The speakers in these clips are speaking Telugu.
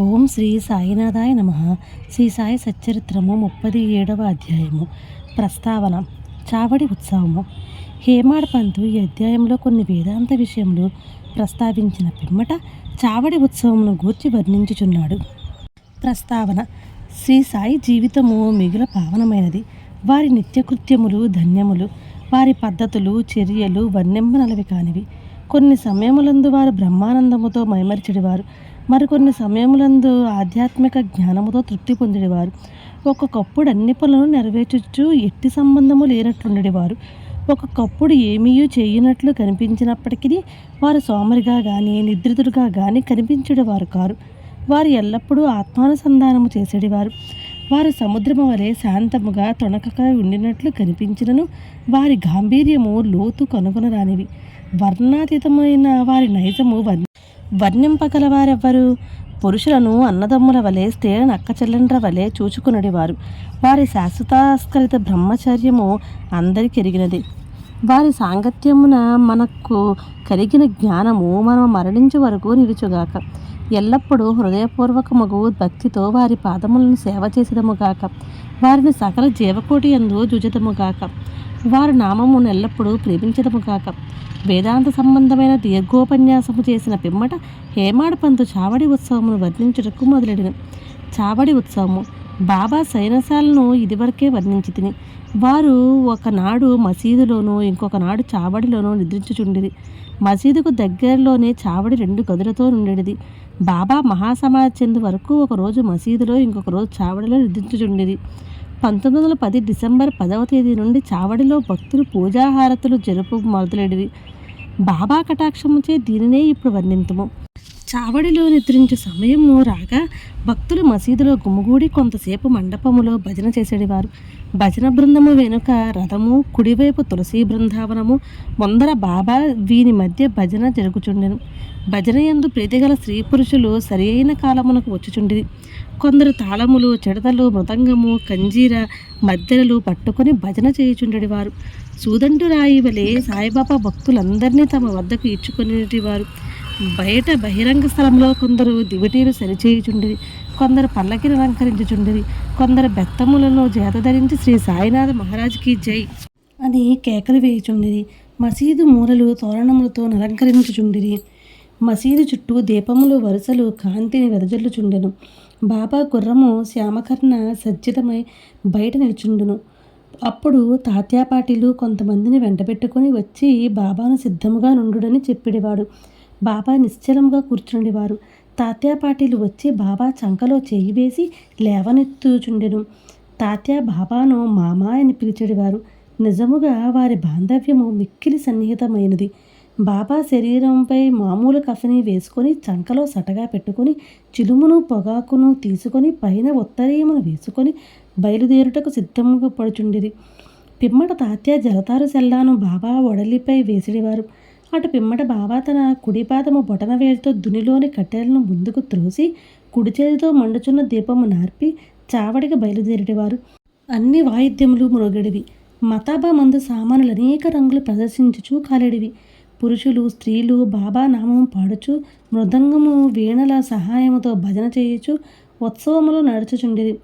ఓం శ్రీ సాయినాథాయ నమ. శ్రీ సాయి సచ్చరిత్రము ముప్పది ఏడవ అధ్యాయము. ప్రస్తావన చావడి ఉత్సవము. హేమాడ్ పంతు ఈ అధ్యాయంలో కొన్ని వేదాంత విషయములు ప్రస్తావించిన పిమ్మట చావడి ఉత్సవమును గూర్చి వర్ణించుచున్నాడు. ప్రస్తావన శ్రీ సాయి జీవితము మిగుల పావనమైనది. వారి నిత్యకృత్యములు ధన్యములు వారి పద్ధతులు చర్యలు వర్ణింపనలవి కానివి. కొన్ని సమయములందు వారు బ్రహ్మానందముతో మైమరిచెడివారు. మరికొన్ని సమయములందు ఆధ్యాత్మిక జ్ఞానముతో తృప్తి పొందేవారు ఒక్కొక్కప్పుడు అన్ని పనులను నెరవేర్చచ్చు ఎట్టి సంబంధము లేనట్లుండేవారు. ఒక్కొక్కప్పుడు ఏమీ చేయనట్లు కనిపించినప్పటికీ వారు సోమరిగా కానీ నిద్రితులుగా కానీ కనిపించేవారు కారు. వారు ఎల్లప్పుడూ ఆత్మానుసంధానము చేసేవారు వారు సముద్రము వలె శాంతముగా తొణకక ఉండినట్లు కనిపించినను వారి గాంభీర్యము లోతు కనుగొనరానివి. వర్ణాతీతమైన వారి నైజము వర్ణ వర్ణింపగలవారెవ్వరు? పురుషులను అన్నదమ్ముల వలె స్త్రీలను అక్కచెల్లెండ్ర వలె చూచుకునేవారు వారి శాశ్వతాస్కరిత బ్రహ్మచర్యము అందరికి ఎరిగినది. వారి సాంగత్యమున మనకు కలిగిన జ్ఞానము మనం మరణించే వరకు నిలుచుగాక. ఎల్లప్పుడూ హృదయపూర్వకముగు భక్తితో వారి పాదములను సేవ చేసేదముగాక. వారిని సకల జీవకోటి ఎందు జుజితముగాక వారి నామమును ఎల్లప్పుడూ ప్రేమించదముగాక వేదాంత సంబంధమైన దీర్ఘోపన్యాసము చేసిన పిమ్మట హేమాడపంతు చావడి ఉత్సవమును వర్ణించుటకు మొదలెడిన చావడి ఉత్సవము బాబా సైనశాలను ఇదివరకే వర్ణించి తిని వారు ఒకనాడు మసీదులోనూ ఇంకొకనాడు చావడిలోనూ నిద్రించుచుండిరి. మసీదుకు దగ్గరలోనే చావడి రెండు గదులతో ఉండేది బాబా మహాసమాధి చెందు వరకు ఒకరోజు మసీదులో ఇంకొక రోజు చావడిలో నిద్రించుచుండిరి. పంతొమ్మిది వందల పది డిసెంబర్ పదవ తేదీ నుండి చావడిలో భక్తులు పూజాహారతులు జరుపు మొదలెడివి బాబా కటాక్షముచే దీనినే ఇప్పుడు వర్ణింతము. చావడిలో నిద్రించు సమయము రాగా భక్తులు మసీదులో గుమ్మగూడి కొంతసేపు మండపములో భజన చేసేవారు భజన బృందము వెనుక రథము కుడివైపు తులసి బృందావనము ముందర బాబా వీని మధ్య భజన జరుగుచుండెను. భజన యందు ప్రీతిగల స్త్రీ పురుషులు సరి అయిన కాలమునకు వచ్చుచుండిరి. కొందరు తాళములు చెడతలు మృదంగము కంజీర మద్దెలు పట్టుకొని భజన చేయుచుండెడివారు. సూదంటు రాయి వలె సాయిబాబా భక్తులందరినీ తమ వద్దకు ఇచ్చుకునేటివారు బయట బహిరంగ స్థలంలో కొందరు దివిటీలు సరిచేయుచుండిరి. కొందరు పల్లకిని అలంకరించుచుండిరి. కొందరు బెత్తములను చేత ధరించి శ్రీ సాయినాథ మహారాజ్కి జై అని కేకలు వేయుచుండిరి. మసీదు మూలలు తోరణములతో అలంకరించుచుండిరి. మసీదు చుట్టూ దీపములు వరుసలు కాంతిని వెదజల్లుచుండెను. బాబా గుర్రము శ్యామకర్ణ సజ్జితమై బయట నిల్చుండును. అప్పుడు తాత్యాపాటిలు కొంతమందిని వెంటబెట్టుకొని వచ్చి బాబాను సిద్ధముగా నుండుడని చెప్పిడివాడు. బాబా నిశ్చలముగా కూర్చుండేవారు. తాత్యాపాటిలు వచ్చి బాబా చంకలో చేయి వేసి లేవనెత్తుచుండెను. తాత్య బాబాను మామా అని పిలిచెడివారు. నిజముగా వారి బాంధవ్యము మిక్కిలి సన్నిహితమైనది. బాబా శరీరంపై మామూలు కఫని వేసుకొని చంకలో సటగా పెట్టుకొని చిలుమును పొగాకును తీసుకొని పైన ఉత్తరీయమును వేసుకొని బయలుదేరుటకు సిద్ధంగా పడుచుండిరి. పిమ్మట తాత్య జలతారు సెల్లాను బాబా ఒడలిపై వేసిడివారు. అటు పిమ్మట బాబా తన కుడిపాదము బొటన వేలితో దునిలోని కట్టెలను ముందుకు త్రోసి కుడి చేతితో మండుచున్న దీపము నార్పి చావడికి బయలుదేరిటివారు అన్ని వాయిద్యములు మునగడివి. మతాబా మందు సామానులు అనేక రంగులు ప్రదర్శించుచూ కాలేడివి. పురుషులు స్త్రీలు బాబా నామం పాడుచు మృదంగము వీణల సహాయముతో భజన చేయుచు ఉత్సవములు నడుచుచుండిరి.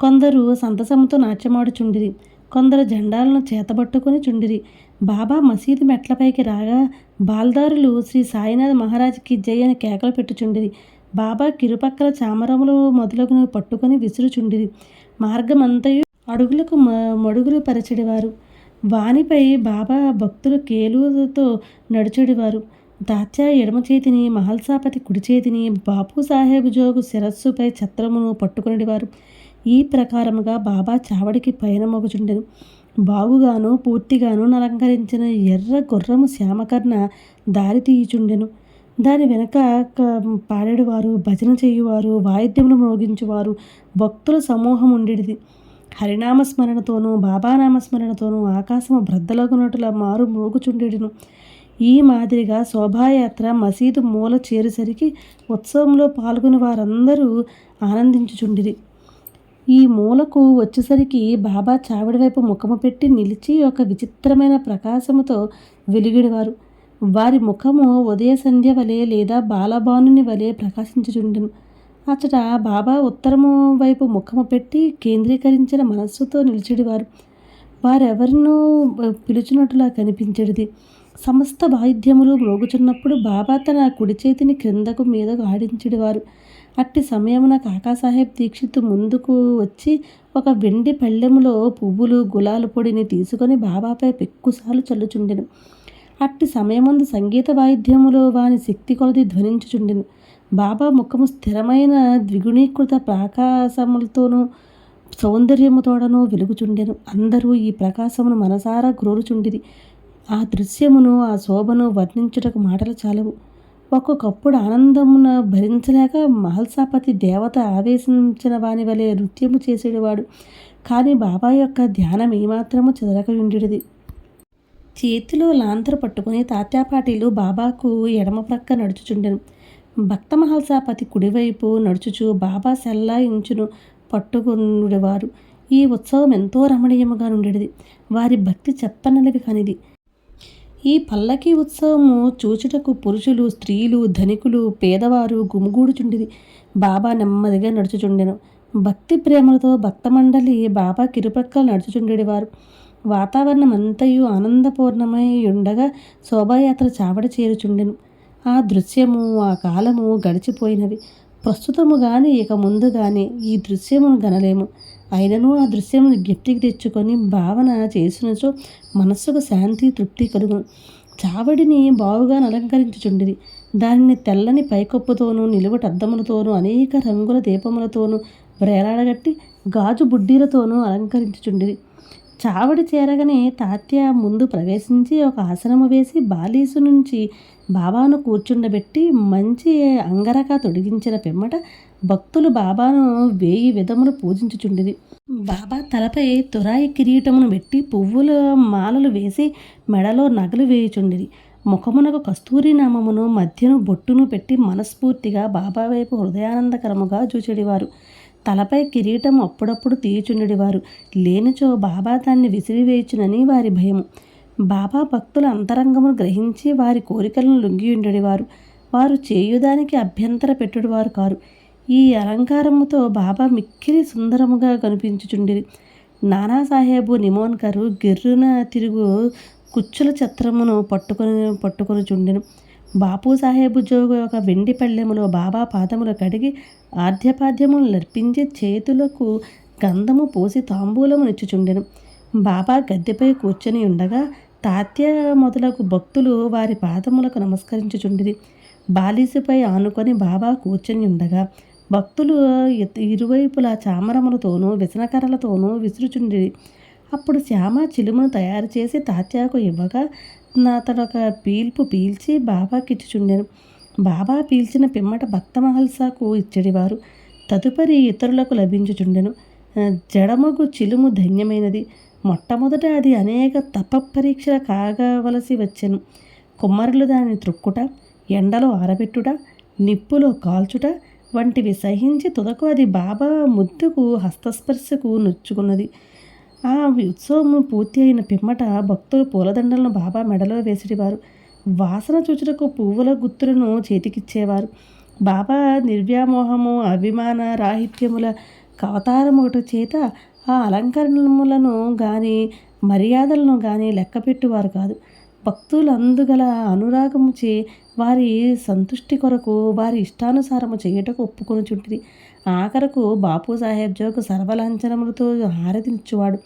కొందరు సంతసముతో నాట్యమాడుచుండిరి. కొందరు జెండాలను చేతబట్టుకుని చుండిరి. బాబా మసీదు మెట్లపైకి రాగా బాల్దారులు శ్రీ సాయినాథ్ మహారాజ్కి జై అని కేకలు పెట్టుచుండిరి. బాబా కిరుపక్కల చామరములు మొదలగును పట్టుకొని విసురుచుండిరి. మార్గమంతయు అడుగులకు మ మడుగులు పరిచెడివారు. వానిపై బాబా భక్తులు కేలుతో నడుచుడివారు. దాత్యా ఎడమ చేతిని మహల్సాపతి కుడి చేతిని బాపు సాహెబ్ జోగు శిరస్సుపై ఛత్రమును పట్టుకునేవారు ఈ ప్రకారముగా బాబా చావడికి పైన మొగచుండెను బాగుగాను పూర్తిగాను అలంకరించిన ఎర్ర గుర్రము శ్యామకర్ణ దారి తీయుచుండెను. దాని వెనక పాడేడువారు భజన చేయువారు వాయిద్యములు మోగించువారు భక్తుల సమూహం ఉండేది హరినామస్మరణతోనూ బాబానామస్మరణతోనూ ఆకాశము బ్రద్దలగునటుల మారు మోగుచుండెడును. ఈ మాదిరిగా శోభాయాత్ర మసీదు మూల చేరుసరికి ఉత్సవంలో పాల్గొని వారందరూ ఆనందించుచుండిరి. ఈ మూలకు వచ్చేసరికి బాబా చావిడి వైపు ముఖము పెట్టి నిలిచి ఒక విచిత్రమైన ప్రకాశముతో వెలిగిడివారు. వారి ముఖము ఉదయ సంధ్య వలె లేదా బాలబానుని వలె ప్రకాశించుచుండెను. అచ్చట బాబా ఉత్తరము వైపు ముఖము పెట్టి కేంద్రీకరించిన మనస్సుతో నిలిచెడివారు. వారెవరినూ పిలుచున్నట్టులా కనిపించేది సమస్త వాయిద్యములు మ్రోగుచున్నప్పుడు బాబా తన కుడి చేతిని క్రిందకు మీదకు ఆడించేవారు అట్టి సమయమున కాకాసాహెబ్ దీక్షిత్ ముందుకు వచ్చి ఒక వెండి పళ్ళెములో పువ్వులు గులాల పొడిని తీసుకొని బాబాపై పెక్కుసార్లు చల్లుచుండెను. అట్టి సమయమందు సంగీత వాయిద్యములో వాని శక్తి కొలది ధ్వనించుచుండెను. బాబా ముఖము స్థిరమైన ద్విగుణీకృత ప్రకాశములతోనూ సౌందర్యముతోడను వెలుగుచుండెను. అందరూ ఈ ప్రకాశమును మనసారా గ్రోరుచుండిది ఆ దృశ్యమును ఆ శోభను వర్ణించుటకు మాటలు చాలవు. ఒక్కొక్కప్పుడు ఆనందమున భరించలేక మహల్సాపతి దేవత ఆవేశించిన వాని వలె నృత్యము చేసేవాడు. కానీ బాబా యొక్క ధ్యానం ఏమాత్రము చెదరక చేతిలో లాంతరు పట్టుకుని తాత్యాపాటీలు బాబాకు ఎడమ ప్రక్క నడుచుచుండెను. భక్త మహల్సాపతి కుడివైపు నడుచుచు బాబా సెల్లాయించును పట్టుకునేవారు ఈ ఉత్సవం ఎంతో రమణీయముగా ఉండేది వారి భక్తి చెప్పనలివి కానిది. ఈ పల్లకీ ఉత్సవము చూచుటకు పురుషులు స్త్రీలు ధనికులు పేదవారు గుమిగూడుచుండిది. బాబా నెమ్మదిగా నడుచుచుండెను. భక్తి ప్రేమలతో భక్తమండలి బాబా కిరుపక్కలు నడుచుచుండేవారు వాతావరణం అంతయు ఆనందపూర్ణమై ఉండగా శోభాయాత్ర చావడి చేరుచుండెను. ఆ దృశ్యము ఆ కాలము గడిచిపోయినవి. ప్రస్తుతము కానీ ఇక ముందు కానీ ఈ దృశ్యమును గనలేము. అయినను ఆ దృశ్యమును జ్ఞప్తికి తెచ్చుకొని భావన చేసినచో మనస్సుకు శాంతి తృప్తి కలుగును చావడిని బావుగా అలంకరించుచుండిది దానిని తెల్లని పైకప్పుతోనూ నిలువటద్దములతోనూ అనేక రంగుల దీపములతోనూ వ్రేలాడగట్టి గాజు బుడ్డీలతోనూ అలంకరించుచుండిది చావడి చేరగానే తాత్య ముందు ప్రవేశించి ఒక ఆసనము వేసి బాలీసు నుంచి బాబాను కూర్చుండబెట్టి మంచి అంగరక తొడిగించిన పిమ్మట భక్తులు బాబాను వేయి విధములు పూజించుచుండిది బాబా తలపై తురాయి కిరీటమును పెట్టి పువ్వుల మాలలు వేసి మెడలో నగలు వేయుచుండిది ముఖమునకు కస్తూరి నామమును మధ్యను బొట్టును పెట్టి మనస్ఫూర్తిగా బాబా వైపు హృదయానందకరముగా చూచెడివారు. తలపై కిరీటం అప్పుడప్పుడు తీయుచుండేవారు. లేనిచో బాబా దాన్ని విసిరివేయుచునని వారి భయము. బాబా భక్తుల అంతరంగమును గ్రహించి వారి కోరికలను లొంగి ఉండేవారు వారు చేయుదానికి అభ్యంతర పెట్టుడువారు కారు. ఈ అలంకారముతో బాబా మిక్కిలి సుందరముగా కనిపించుచుండిరి నానాసాహేబు నిమోన్కరు గిర్రున తిరుగు కుచ్చుల చిత్రమును పట్టుకొని పట్టుకొని చుండెను బాపు సాహెబు జోగు ఒక వెండి పళ్ళెములో బాబా పాదములు కడిగి ఆద్యపాద్యములు నర్పించి చేతులకు గంధము పోసి తాంబూలము నిచ్చుచుండెను. బాబా గద్దెపై కూర్చొని ఉండగా తాత్య మొదలగు భక్తులు వారి పాదములకు నమస్కరించుచుండిరి. బాలీసుపై ఆనుకొని బాబా కూర్చొని ఉండగా భక్తులు ఇరువైపులా చామరములతోనూ విసనకర్రలతోనూ విసురుచుండిరి. అప్పుడు శ్యామ చిలుమును తయారు చేసి తాత్యాకు ఇవ్వగా అతడొక పీల్పు పీల్చి బాబాకి ఇచ్చుచుండెను బాబా పీల్చిన పిమ్మట భక్త మహల్సాకు ఇచ్చడివారు. తదుపరి ఇతరులకు లభించుచుండెను. జడముగు చిలుము ధన్యమైనది. మొట్టమొదట అది అనేక తప పరీక్షలు కాగవలసి వచ్చెను. కుమ్మరులు దానిని త్రొక్కుట ఎండలో ఆరబెట్టుట నిప్పులో కాల్చుట వంటివి సహించి తుదకు అది బాబా ముద్దుకు హస్తస్పర్శకు నొచ్చుకున్నది. ఆ ఉత్సవము పూర్తి అయిన పిమ్మట భక్తులు పూలదండలను బాబా మెడలో వేసేవారు వాసన చూచుటకు పువ్వుల గుత్తులను చేతికిచ్చేవారు. బాబా నిర్వ్యామోహము అభిమాన రాహిత్యముల కవతారముట చేత ఆ అలంకరణములను కానీ మర్యాదలను కానీ లెక్కపెట్టువారు కాదు. భక్తులందుగల అనురాగముచే వారి సంతుష్టి కొరకు వారి ఇష్టానుసారము చేయుటకు చుంటిది ఆఖరకు బాపు సాహెబ్ జోకు సర్వలంచనములతో హారతించువాడు.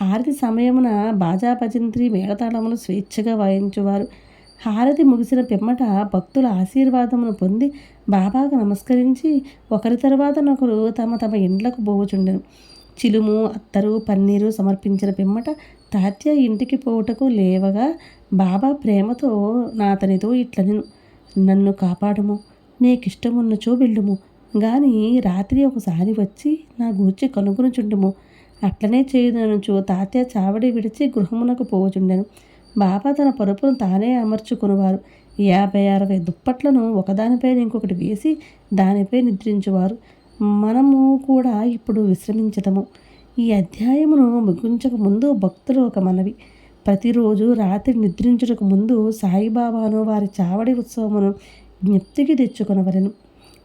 హారతి సమయమున బాజా భజంత్రి మేళతాళములు స్వేచ్ఛగా వాయించువారు. హారతి ముగిసిన పిమ్మట భక్తుల ఆశీర్వాదమును పొంది బాబాకు నమస్కరించి ఒకరి తర్వాత ఒకరు తమ తమ ఇండ్లకు పోవుచుండెను. చిలుము అత్తరు పన్నీరు సమర్పించిన పిమ్మట తాత్య ఇంటికి పోవుటకు లేవగా బాబా ప్రేమతో నాతనితో ఇట్లనెను. నన్ను కాపాడుము నీకిష్టమున్నచో వెళ్ళుము గాని రాత్రి ఒకసారి వచ్చి నా గూర్చి కనుగొనుచుండము. అట్లనే చేయుదనుచు తాత్య చావడి విడిచి గృహమునకు పోవచుండెను. బాబా తన పరుపును తానే అమర్చుకునేవారు. యాభై అరవై దుప్పట్లను ఒకదానిపై ఇంకొకటి వేసి దానిపై నిద్రించేవారు. మనము కూడా ఇప్పుడు విశ్రమించటము. ఈ అధ్యాయమును ముగించక ముందు భక్తులు ఒక మనవి. ప్రతిరోజు రాత్రి నిద్రించుటకు ముందు సాయిబాబాను వారి చావడి ఉత్సవమును జ్ఞప్తికి తెచ్చుకునవలను.